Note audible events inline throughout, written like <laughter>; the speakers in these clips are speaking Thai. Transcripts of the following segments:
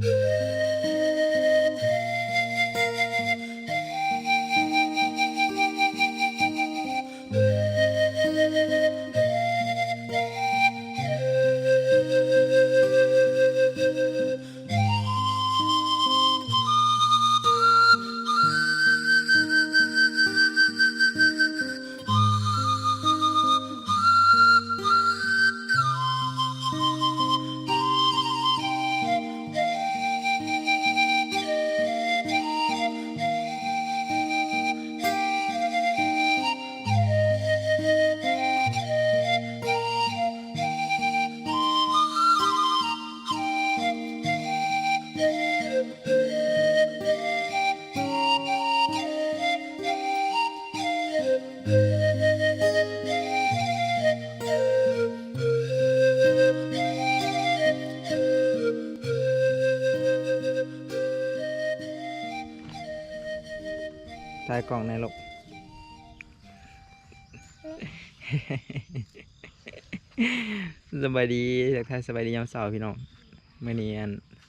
Yeah. <laughs> ล่องในลกสบายดีจากไทายสบายดียามเสาร์พี่น้องเมื่อนี้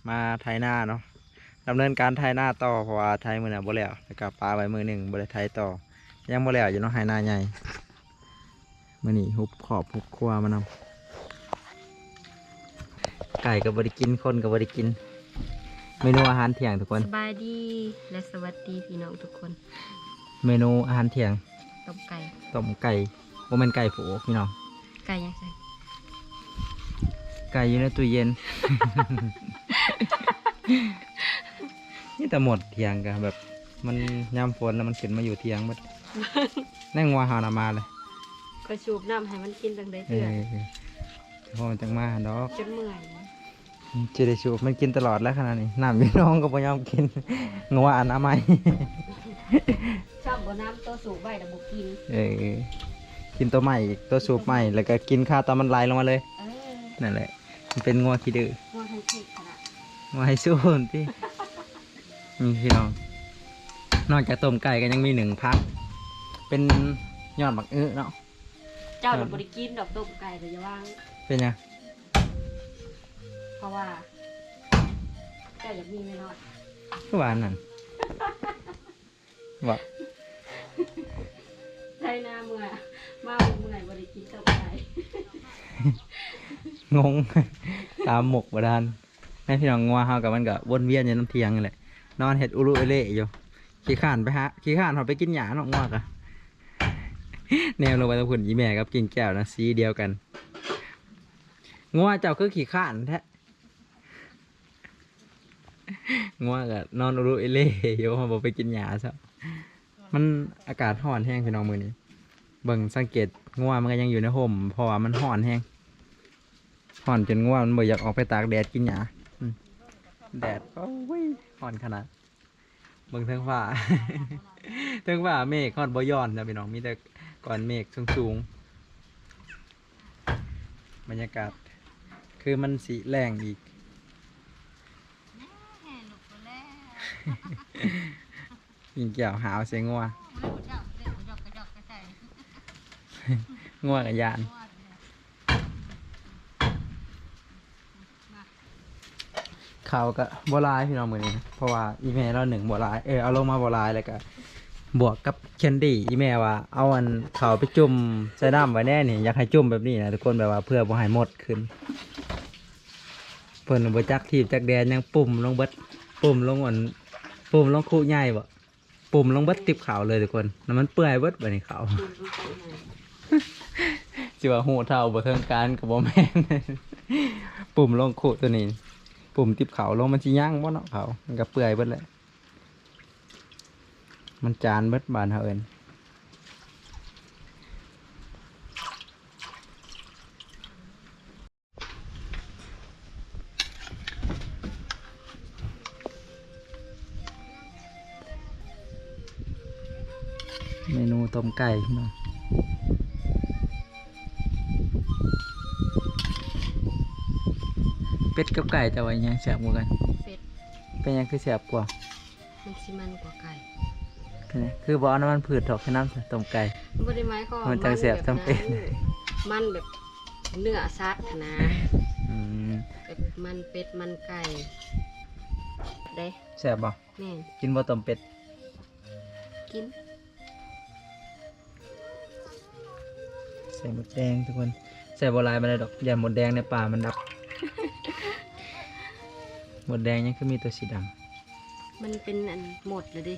มาไทยหน้าเนาะดำเนินการไทยหน้าต่อเพราะว่าไทยมือหน่ะบ่แล้วแล้วก็ปลาไว้มือหนึ่งบ่ได้ไทยต่อ ยังบ่แล้วอยู่เนาะไฮนาใหญ่มื่อนี้ฮุบขอบฮุบครัวมานำไก่กับบริกินคนกับบริกินเมนูอาหารเที่ยงทุกคน สบายดีและสวัสดีพี่น้องทุกคน เมนูอาหารเที่ยงต้มไก่ต้มไก่โมเมนไก่ผูพี่น้องไก่ยังไงไก่อยู่ในตู้เย็น นี่แต่หมดเทียงกันแบบ มันยามฝนแล้วมันขึ้นมาอยู่เทียงหมดแน่งว่าหานามาเลยก็ชูบน้ำให้มันกินตั้งได้เอเพื่ออพอมันจังมาดอกจนเมื่อยจะได้ชูบมันกินตลอดแล้วขนาดนี้น้ำพี่น้องก็พยายามกินงัวอนามัย ชอบบ่น้ำตัวสูบไว้แต่บ่กิน เออกินตัวใหม่อีกตัวสูบใหม่แล้วก็กินข้าวตอนมันไหลลงมาเลย เออนั่นแหละ มันเป็นงัวขี้ดื้องัวทั้งที่ขนาดงัวให้สู้พี่นี่พี่น้อง นอกจากต้มไก่ก็ยังมีหนึ่งพัก เป็นยอดบักอื้อเนาะ เจ้าดอกบ่ได้กินดอกต้มไก่แต่อย่าว่าง เป็นยังเพราะว่า เจ้าอยากมีไม่นอนก็หวานนั่น บอกใช่หน้าเมื่อยมาเมื่อยบ่ได้กินต้มไก่งง ตามหมกบดานแม่พี่น้องงัวเฮากับมันก็วนเวียนอยู่น้ำเทียงนี่แหละนอนเห็ดอุรุเอเล่อยู่ขี้ข้านไปฮะขี้ข้านเขาไปกินหยาเนาะงัวกะแนวลงไปตะพุ่นยีแม่กับกินแก้วนะสีเดียวกันงัวเจ้าคือขี้ข้านแท้งัวก็นอนอุรุเอเล่อยู่เขาบอกไปกินหยาซะ มันอากาศร้อนแห้งพี่น้องมือนี้ เบิ่งสังเกตงัวมันก็ยังอยู่ในห่มเพราะว่ามันร้อนแห้งห่อนจนง่วงมันบ่อยากออกไปตากแดดกินหยาแดดก็วิห่อนขนาดเบิ่งเทิงฟ้าเทิงฟ้าเมฆฮอดบ่ย้อนนะพี่น้องมีแต่ก้อนเมฆสูงๆบรรยากาศ คือมันสีแรงอีก ยิงเกี่ยวหาวเสียงงัวงัวกับยานเขาวก็บัวลายพี่น้องมือนี้เพราะว่าอีเมลเราหนึ่งบัวลายเออเอาลงมาบัวลายแล้วก็บวกกับแคนดี้อีเมลว่า เอาอันเขาวไปจุ่มใส่น้ำไว้แน่นี่อยากให้จุ่มแบบนี้นะทุกคนแบบว่าเพื่อบ่ให้หมดขึ้นเพิ่นบ่จักทีบจักแดนยังปุ่มลงเบิดปุ่มลงอันปุ่มลงคู่ใหญ่บ่ ปุ่มลงเบิดติบขาวเลยทุกคนแล้วมันเปื่อยเบิดบัดนี้ขาวจิว่าหูเท่าบ่เทิงการกับบ่แม่นปุ่มลงคู่ตัวนี้ ปุ่มติบขาวลงมันสิย่างบ่เนาะเขามันก็เปื่อยเบิดแหละมันจานเบิดบานเฮาเอิ้น ต้มไก่พี่น้องเป็ดกับไก่จะว่าอิหยังแซ่บกว่ากัน เป็ด เป็นหยังคือแซ่บกว่า มันสิมันกว่าไก่ คือไงคือบ่เอาน้ำมันพืชถอกแค่น้ำใส่ต้มไก่บ่ได้หมายความว่ามันจังแซ่บแบบจำเป็นนั้นมันแบบเนื้อสัตว์นะอืมแบบมันเป็ดมันไก่เด้แซ่บบ่แม่นกินบ่ต้มเป็ด กิน ส่หมดแดงทุกคน ใส่บ่หลายมาได้ดอกอย่าหมดแดงในป่ามันดับ หมดแดงยังคือมีตัวสีดำมันเป็นอันหมดเลยดิ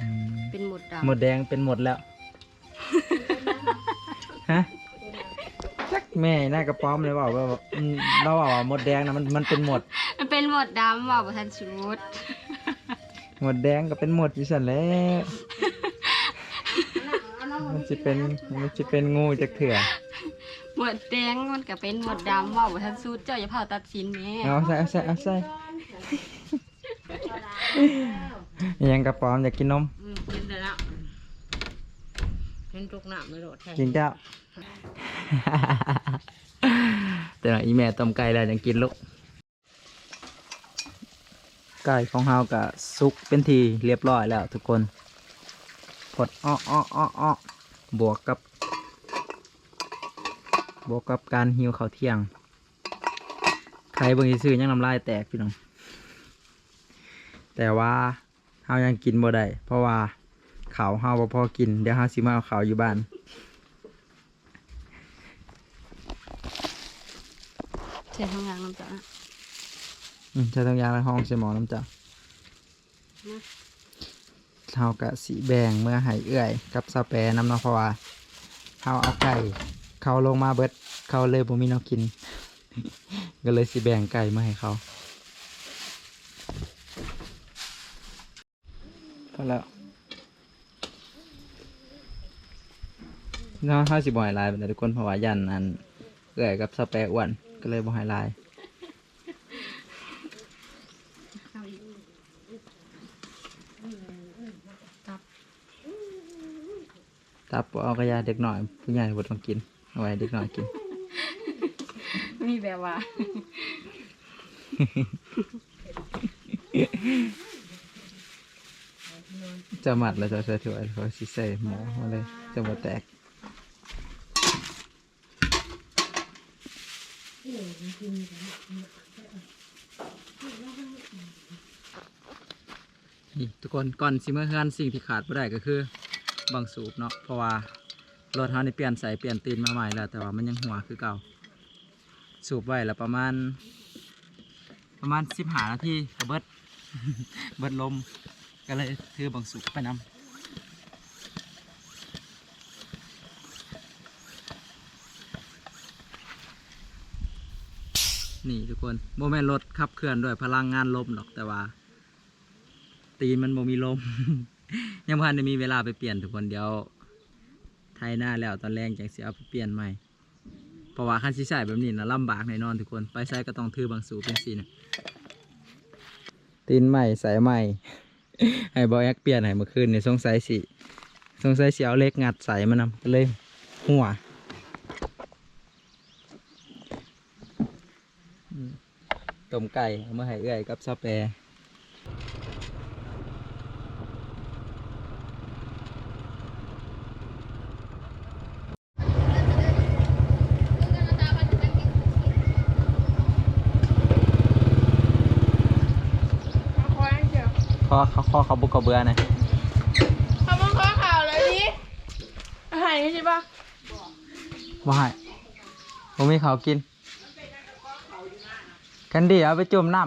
อืมเป็นหมดดำหมดแดงเป็นหมดแล้ว ฮะจักแม่น่ากระป้อมเลยว่าว่าอืมเราว่าว่าหมดแดงนะมันมันเป็นหมด มันเป็นหมดดำว่าบ่ทันชุดหมดแดงก็เป็นหมดอยู่สั่นแหล้ว มันจะเป็นมันจะเป็นงูจากเถื่อหมดแดงมันก็เป็นหมดดำว่าบ่ทันชุดเจ้าอย่าเผาตัดสินแม่เอาใส่เอาใส่เอาใส่ยังกระป๋อมอยากกินนม อืมกินได้แล้วเป็นทุกน้ำไม่โดดแท้กินเจ้า แต่ละอีแม่ต้มไก่แล้วยังกินลูกไก่ของเฮากะสุกเป็นทีเรียบร้อยแล้วทุกคนพดอ้ออ้ออ้ออ้อ บวกกับบวกกับการหิวข้าวเที่ยงใครเบิ่งซื้อๆยังน้ำลายแตกพี่น้องแต่ว่าเฮายังกินบ่ได้เพราะว่าข้าวเฮาบ่พอกินเดี๋ยวเฮาสิมาเอาข้าวอยู่บ้านใช่ทางยางน้ำจ้ะอืมใช้ตรงยางในห้องใช้หมอน้ำจ้ะนะ เฮากะสีแบ่งเมื่อให้เอื้อย กับสาแปรน้ำเนาะเพราะว่าเฮาเอาไก่เขาลงมาเบิดเขาเลยบ่มีแนวกิน ก็เลยสิแบ่งไก่มาให้เขาพอแล้วเนาะห้าสิบบ่อยลายเป็นทุกคนเพราะว่ายันอันเอื้อยกับสาแปรอ้วนก็เลยบ่ให้ลาย เอาอีกตับ ตับบ่เอากระยาเด็กหน่อย ผู้ใหญ่บ่ต้องกิน เอาไว้เด็กหน่อยกิน มีแบบว่า จะหมัดแล้วจะใส่ถั่วเขาสิใส่หมูมาเลยจะมาแตกนี่ทุกคนก่อนสิเมื่อเฮือนสิ่งที่ขาดไม่ได้ก็คือ บางสูบเนาะเพราะว่ารถเขานี่เปลี่ยนใส่เปลี่ยนตีนมาใหม่แล้ว แต่ว่ามันยังหัวคือเก่า สูบไว้แล้วประมาณ ประมาณสิบหานาทีก็เบิด เบิดลม ก็เลยถือบางสูบไปนำนี่ทุกคนโมแมนรถขับเคลื่อนด้วยพลังงานลมหรอกแต่ว่า ตีนมันโมมีลม ยังพันได้มีเวลาไปเปลี่ยนทุกคนเดี๋ยวไทยหน้าแล้วตอนแรกจังสิเอาไปเปลี่ยนใหม่เพราะว่าคันสิใส่แบบนี้นะลำบากแน่นอนทุกคนไปใส่ก็ต้องถือบางสูบเป็นสีนะตีนใหม่ใส่ใหม่ให้บอยแอกเปลี่ยนให้เมื่อคืนเนี่ยสงสัยสิสงสัยสิเอาเล็กงัดใส่มันนำก็เลยหัวต้มไก่เอามาให้เอื้อยกับซาแปร ข้อข้อข้อเขาบุกกระเบือนะทำมันข้อข่าวเลยดิอาหารนี่ใช่ปะว่าให้ผมมีเขาวกิน กันดีเอาไปจุ่มน้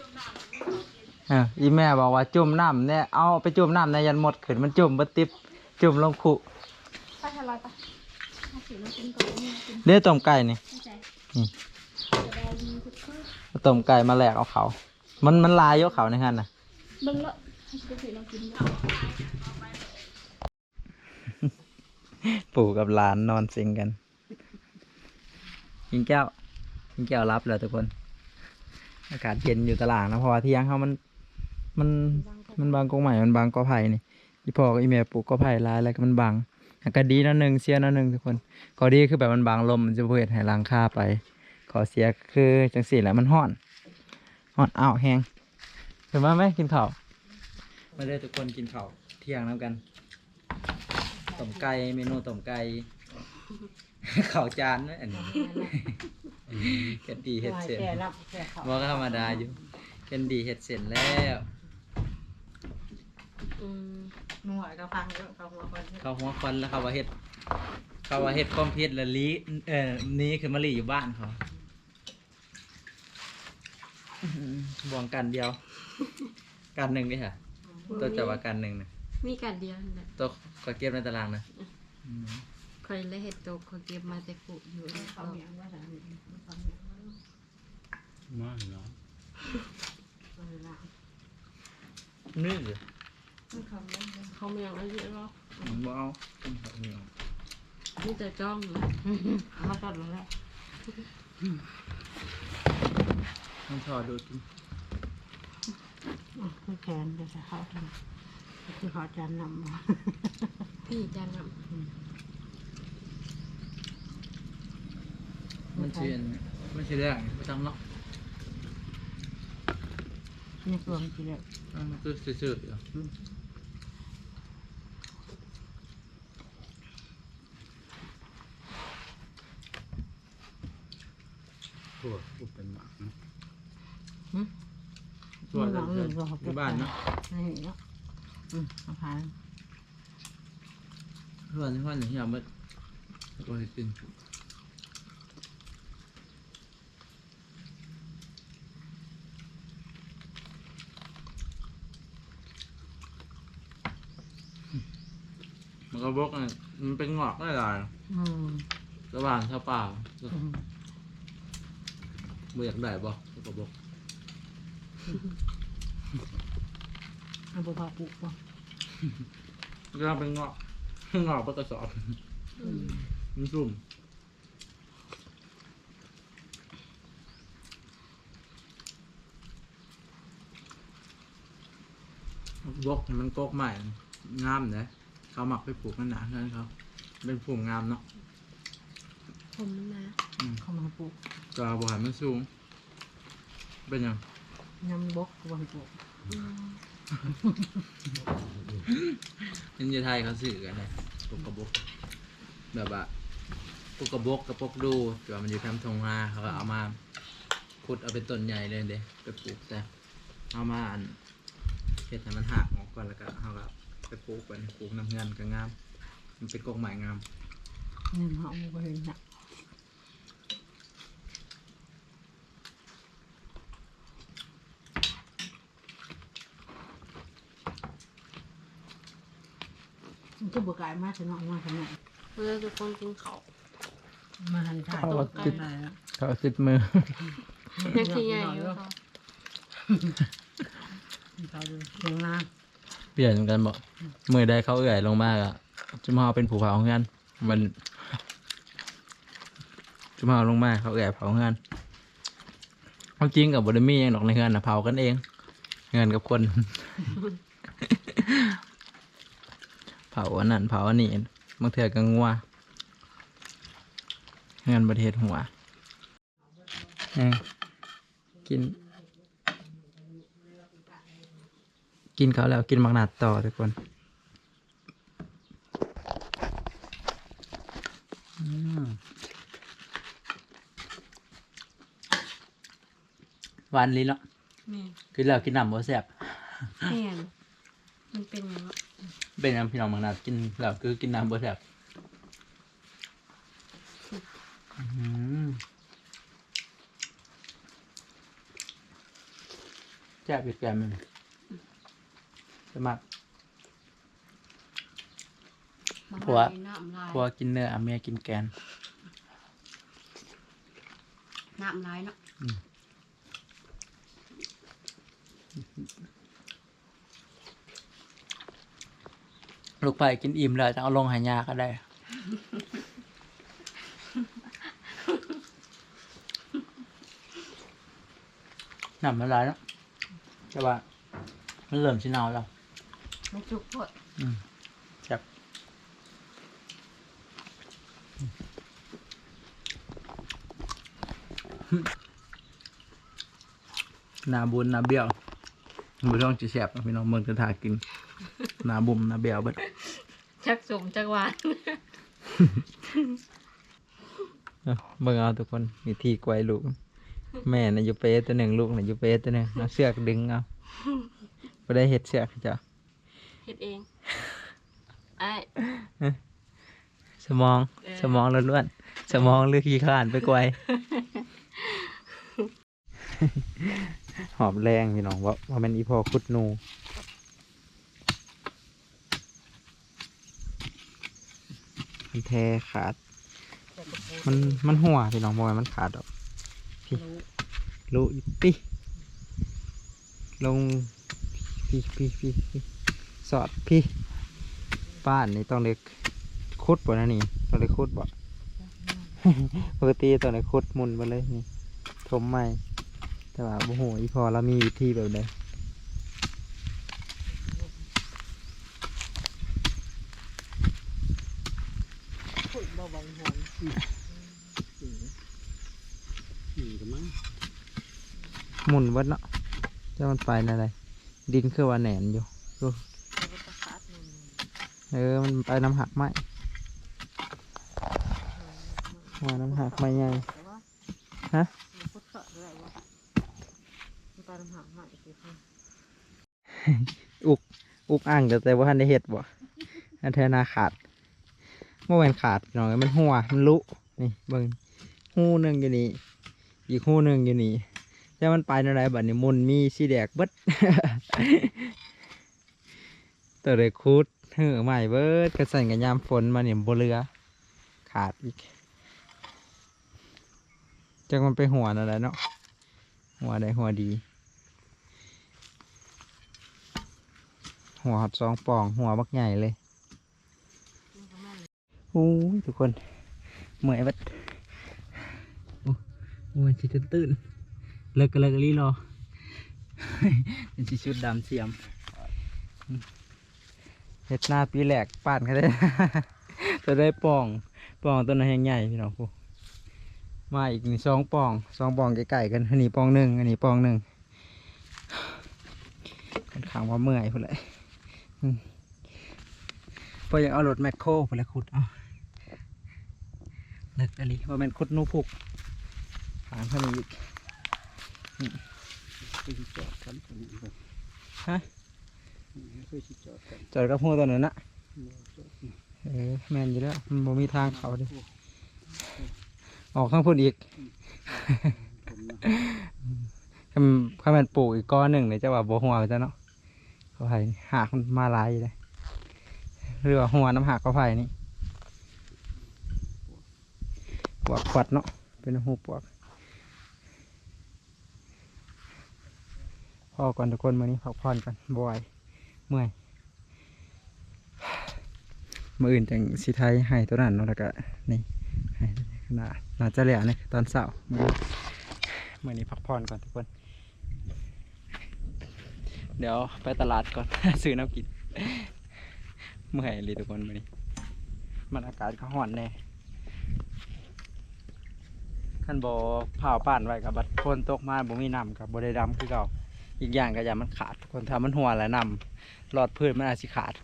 ำเอออีแม่บอกว่าจุ่มน้ำเนี่ยเอาไปจุ่มน้ำในยันหมดขึ้นมันจุ่มบัติบจุ่มลงขุไปทะเลาะปะเรียกต้มไก่นี่นี่เอาต้มไก่มาแหลกเอาเขา มันมันลายอยกเขาในฮันน่ะ เบิ่งละให้ฉันไปถือเรากินบ้างปู่กับหลานนอนซิงกันกินแก้วกินแก้วรับแล้วทุกคน อากาศเย็นอยู่ตลาดนะเพราะว่าเที่ยงเขามัน มันมันบางกงใหม่มันบางกอไผ่นี่อีพ่อกับอีแม่ปลูกกอไผ่ลายอะไรก็มันบางอากาศดีนาะหนึ่งเสียนาะหนึ่งทุกคนข้อดีคือแบบมันบางลมมันจะเพื่อให้ล้างค่าไป ขอเสียคือจังสีแหละมันห้อนห้อนอ้าวแห้ง ห็นไหมไหมกินข้าวมาเลยทุกคนกินข้าวเที่ยงน้ำกันต้มไก่เมนูต้มไก่ข้าวจานเนอะอันนี้เฮ็ดดีเฮ็ดเสร็จแก่รับแก่เขาว่าก็ธรรมดาอยู่แกเป็นดีเฮ็ดเสร็จแล้วอืมหน่วยก็ฟังเยอะเขาหัวคนที่เขาหัวควันแล้วเขาว่าเฮ็ดเขาว่าเฮ็ดความผิดแล้วลีเอ่อหนี้คือมาลีอยู่บ้านเขาอื้อหือ บวงกันเดียว กันหนึ่งดิค่ะ ตัวจะว่ากันหนึ่งนะมีการเดียวนั่นแหละตัวก็เก็บในตารางนะอืมคอยเลยเห็ดโตกเขาเก็บมาแต่กุอยู่แล้วเขาก็เมียงว่าจะมีเขาเมียงว่ามากเนาะเออละนี่เหรอเขาเมียงเขาเมียงอะไรเยอะหรอผมบ่เอาผมเอาไม่เอามีแต่จ้องนะเขาตัดลงแล้ว ต้องชอดูกินไม่แขนจะเขาทำคือเขาจะนำมาพี่จะนมันชื่ออันมันชื่อเรื่องไม่ต้องเนาะนี่รวมทีเดียวมันคือซื่อๆอยู่ทั่วพูดเป็นหมากนะ ตัวจะที่บ้านเนาะนี่เนาะอืมเอาผ่านส่วนที่ว่าอย่างที่เราเมื่อก็ให้กินมันก็บกอะมันเป็นงอกได้หลายอืมระหว่างเท้าเปล่าอืมบ่อยากได้บ่แล้วก็บก เอาบุพาปุกป่ะก็ต้องเป็นงอกงอกเป็นกระสอบอืมมันซุ่มบกมันกกใหม่งามเลยเขาหมักไปปลูกมันหนาเพื่อนเขาเป็นผูมงามเนาะำผมมันนะ อืมเข้ามาปุกก็บวหันมันสูง เป็นหยัง ยำบกบนปุกอืมเอินเดียไทยเขาสื่อกันเลยปลูกกระบก แบบว่าปลูกกระบกกระปกดูแต่ว่ามันอยู่ทำทงนาเขาก็เอามาขุดเอาเป็นต้นใหญ่เลยเด้ไปปลูกแต่เอามาอันเห็ดให้มันหักออกก่อนแล้วก็เอาก็ไปปลูกไปปลูกน้ำเงินก็งาม มันเป็นกกใหม่งามนี่มาเอาไปเลยนะ มันจะบวกกายมากจะนอนมาขนาดเพื่อทุกคนกินเขาวมาหันถ่ายเอาตัวติดได้แล้วเขาติดมือ ยังที่ใหญ่อยู่เขาเขาดูเชียงนาเปลี่ยนกันบอกมือได้เขาเอื่อยลงมากอะจุมเฮาเป็นผู้เผาเงินมันจุมเฮาลงมาเขาเอื่อยเผาเงินเอาจริงกับบไดมี่ยังดอกในเงินนะเผากันเอง เงินกับคน เผาอันนั้นเผาอันนี้บางเถื่อกังัวเงินประเทศหัวนี่กิน กินเขาวแล้วกินมักนาดต่อทุกคนอืมหวานลิ้นเนาะนี่กินแล้วกินน้ำบ่แซ่บแม่นมันเป็นยังไง เป็นน้ำพี่น้องมักนาดกินแล้วคือกินน้ำบ่แซ่บอื้อหือแซ่บอีกแกมหนึงสมัครบางผัวทีน้ำลายพวกกินเนื้ออาเมียกินแกน น้ำลายเนาะ ลูกไปกินอิ่มแล้วจะเอาลงหายาก็ได้หนำมันร้ายแล้วแต่ว่า มันเริ่มชินเอาแล้วไม่จุกพดอืมจับนาบุญนาเบี้ยวบุต้องจีแสบพี่น้องเมืองจะทากินนาบุมนาเบี้ยวเบิด จักสมจักหวานเอาเบิ่งเอาทุกคนวิธีกวยลูก แม่น่ะอยู่เปตัวหนึ่งลูกน่ะอยู่เปตัวหนึ่งเอาเสือกดึงเอาบ่ได้เห็ดเสือกจ้ะเฮ็ดเองไอ้สมองสมองล้วนๆสมองเลือกขี้ข้านไปไกวหอบแรงพี่น้องว่าว่ามันอีพอคุดหนู มันแทขาด มันมันหัวพี่น้องบอยมันขาดดอกพี่ลูอีปีลงพี่พี่พี่พี่สอดพี่ป้านนี่ต้องเล็กคุดบ่นะนี่ต้องเล็กคุดบ่ปกติต้องเล็กคุดมุนไปเลยนี่ทมใหม่แต่ว่าโอ้โหอีพอเรามีวิธีแบบใด พูดบ่บังหง นี่ก็มั้ง ห มุนวัดเนาะจะมันไปนั่นเลยดินคือว่าแหนนอยู่ดูเออมันไปน้ำหักไหมว่าน้ำหักไม่ใหญ่ฮะมันพุทธะอะไรวะมันตามหาหายสิค่ะอุกอ่างแต่แต่ว่าท่านได้เห็ดบ่อันเทนาขาดเมื่อวานขาดพี่น้องเอ้ยมันหัวมันลุนี่เบิ่งหูหนึ่งอยู่นี่อีกหูหนึ่งอยู่นี่ แต่มันไปในไรบัดนี้มุนมีสีแดกเบิดตัวเลยคุดเหือใหม่เบิดกระสันกับยามฝนมาเนี่ยบเรือ ขาดอีกจากมันไปหัวนั่นแหละเนาะหัวใดหัวดี หัวหอดสองปองหัวบักใหญ่เลยโอ้ยทุกคนเมื่อยเบัดโอ้โอ้ยชิตื่นตื่น เลิกกันเลิกลีรอเป็นชุดดำเสียมเฮ็ดหน้าปีแหลกป่านกันได้จะได้ปองปองตัวนั้นแห้งใหญ่พี่น้องพูมาอีกหนี่งสองปองสองปองใกล้ๆกันอันนี้ปองหนึ่งอันนี้ปองหนึ่งค่อนข้างว่าเมื่อยพุ่นเลยพออยากเอารถแมคโครไปแล้วขุดเอาเลิกอันนี้ว่าเป็นขุดนูพุกหางเท่านี้อีก ไปสิจอดกันตรงนี้ก่อนฮะไปสิจอดกันจอดกับหัวตัวนั้นนะบ่จอดนี่เออแมนอยู่แล้วมันบ่มีทางเขาดิออกข้างพุ่นอีกผมนะคำคำแมนปลูกอีกก้อนหนึ่งเลยจะว่าบ่หัวไปจ้ะเนาะเขาไผ่หักมันมาหลายอยู่เลยเรือว่าหัวน้ำหักเขาไผ่นี่ปวกขวัดเนาะเป็นหูปวก พ่อก่อนทุกคนมื้อนี้พักผ่อนกันบ่อยเมื่อยมื่ออื่นจังสิไทยให้ตัวนั้นเนาะแล้วก็นี่ให้น่าน่าจะเหลือนี่ตอนเสาร์มื้อมื่อนี้พักผ่อนก่อนทุกคน เดี๋ยวไปตลาดก่อน ซื้อน้ำกินเมื่อยเลยทุกคนมื่อนี้มันอากาศก็ร้อนแน่ขันบอเผาป่านไว้กับบัดฝนตกมาบ่มีน้ำกับบได้ดำคือเก่า อีกอย่างก็อย่ามันขาดคนถ้ามันหัวแล้วน้ำหลอดพืชมันอาจสิขาด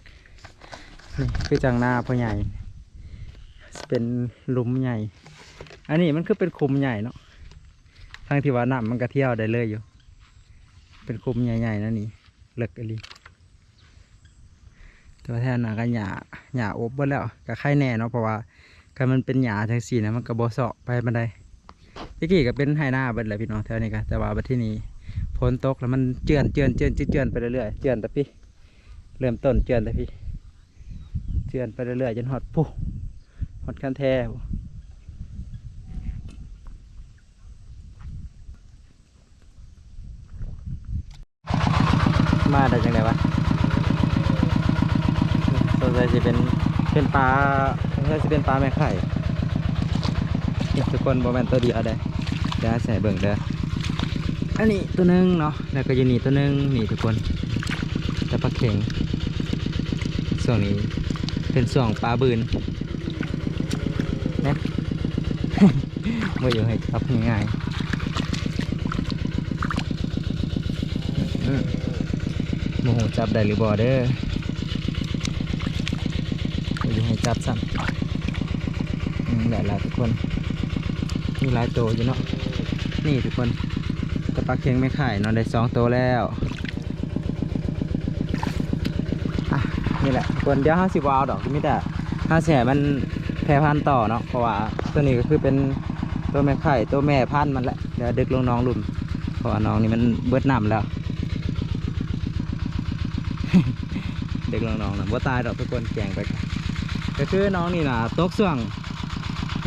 นี่คือจังหน้าพ่อใหญ่ เป็นหลุมใหญ่ อันนี้มันคือเป็นคุมใหญ่เนาะทางที่ว่าน้ำมันก็เที่ยวได้เลยอยู่ เป็นคุมใหญ่ๆนั่นนี่เลิกอลีต่ว่าแทนนะก็หยาหยาอบเบิดแล้วก็ไข่แน่เนาะเพราะว่าการมันเป็นหยาจังสีนะมันก็บ่เสาะไปบันไดที่กี้ก็เป็นไฮหน้าเบิดเลยพี่น้องแถวนี้ก็แต่ว่าบัดที่นี้ ฝนตกแล้วมันเจือนเจือนเจือนเจือนไปเรื่อยๆเจือนแต่พี่เริ่มต้นเจือนแต่พี่เจือนไปเรื่อยๆจนหอดปุ๊หอดคันแท้มาได้จังไดวะสงสัยจะเป็นเป็นปลาสงสัยจะเป็นปลาแม่ไข่ทุกคนบอแมนตัวเดียวได้เดี๋ยวใส่เบิ่งเด้อ อันนี้ตัวนึงเนาะแล้วก็อยู่นี่ตัวนึงนี่ทุกคนแต่ปลาเข็งส่วนนี้เป็นส่วงปลาบืนนะไม่อยู่ให้จับง่ายๆโมโหจับได้หรือบอเด้อไม่อยู่ให้จับซ้ำอืมได้แล้วทุกคนมีหลายโตอยู่เนาะนี่ทุกคน ตะปลาเค็งไม่ไข่นอนได้สองตัวแล้วอะนี่แหละคนเดียวห้าสิบวาวดอกมิแต่ห้าแสนมันแพร่พันต่อเนาะเพราะว่าตัวนี้ก็คือเป็นตัวแม่ไข่ตัวแม่พันมันแหละเดี๋ยวดึกลงน้องหลุมเพราะว่าน้องนี่มันเบิดน้ำแล้วเด็กน้องๆนะว่าตายดอกทุกคนแกล้งไปก็คือน้องนี่นะตกส่วง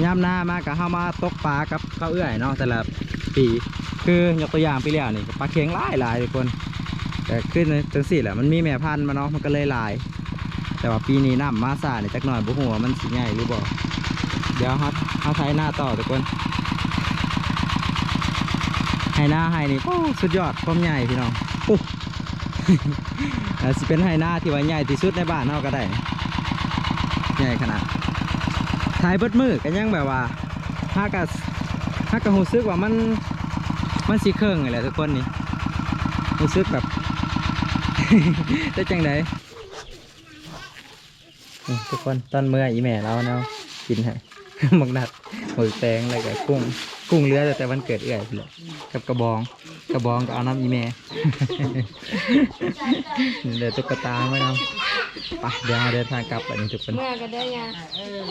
ยามหน้ามากกับเข้ามาตกปลากับข้าวเอื้อยเนาะแต่ละปี คือยกตัวอย่างไปแล้วนี่ปลาเค็งหลายหลายทุกคน แต่ขึ้นจังสี่แหละมันมีแม่พันธุ์มาเนาะมันก็เลยหลาย แต่ว่าปีนี้น้ำมาสาเนี่ยจักหน่อยบุหัวมันสิใหญ่หรือบ่เดี๋ยวเขาเขาใช้หน้าต่อทุกคนให้หน้าให้นี่โอ้สุดยอดความใหญ่พี่น้องปุ๊อาจสิเป็นไฮนาที่ว่าใหญ่ที่สุดในบ้านเราก็ได้ใหญ่ขนาดถ่ายเบิดมือกันยังแบบว่าถ้ากับถ้ากับหูซึกว่ามัน มันสีเครื่องอะไรทุกคนนี่หูซึกแบบ ได้จังไดทุกคนตอนเมื่ออีแม่เราเนาะกินให้หมกนัดหมึกแตงอะไรกับกุ้ง กุ้งเรือแต่แต่วันเกิดเอื่อยเลยกับกระบอง กระบองก็เอาน้ำอีแม่เดี๋ยวตุ๊กตาไม่เอาไปเดี๋ยวเราเดินทางกลับไปนี่ทุกคนเมื่อก็ได้ไงเออ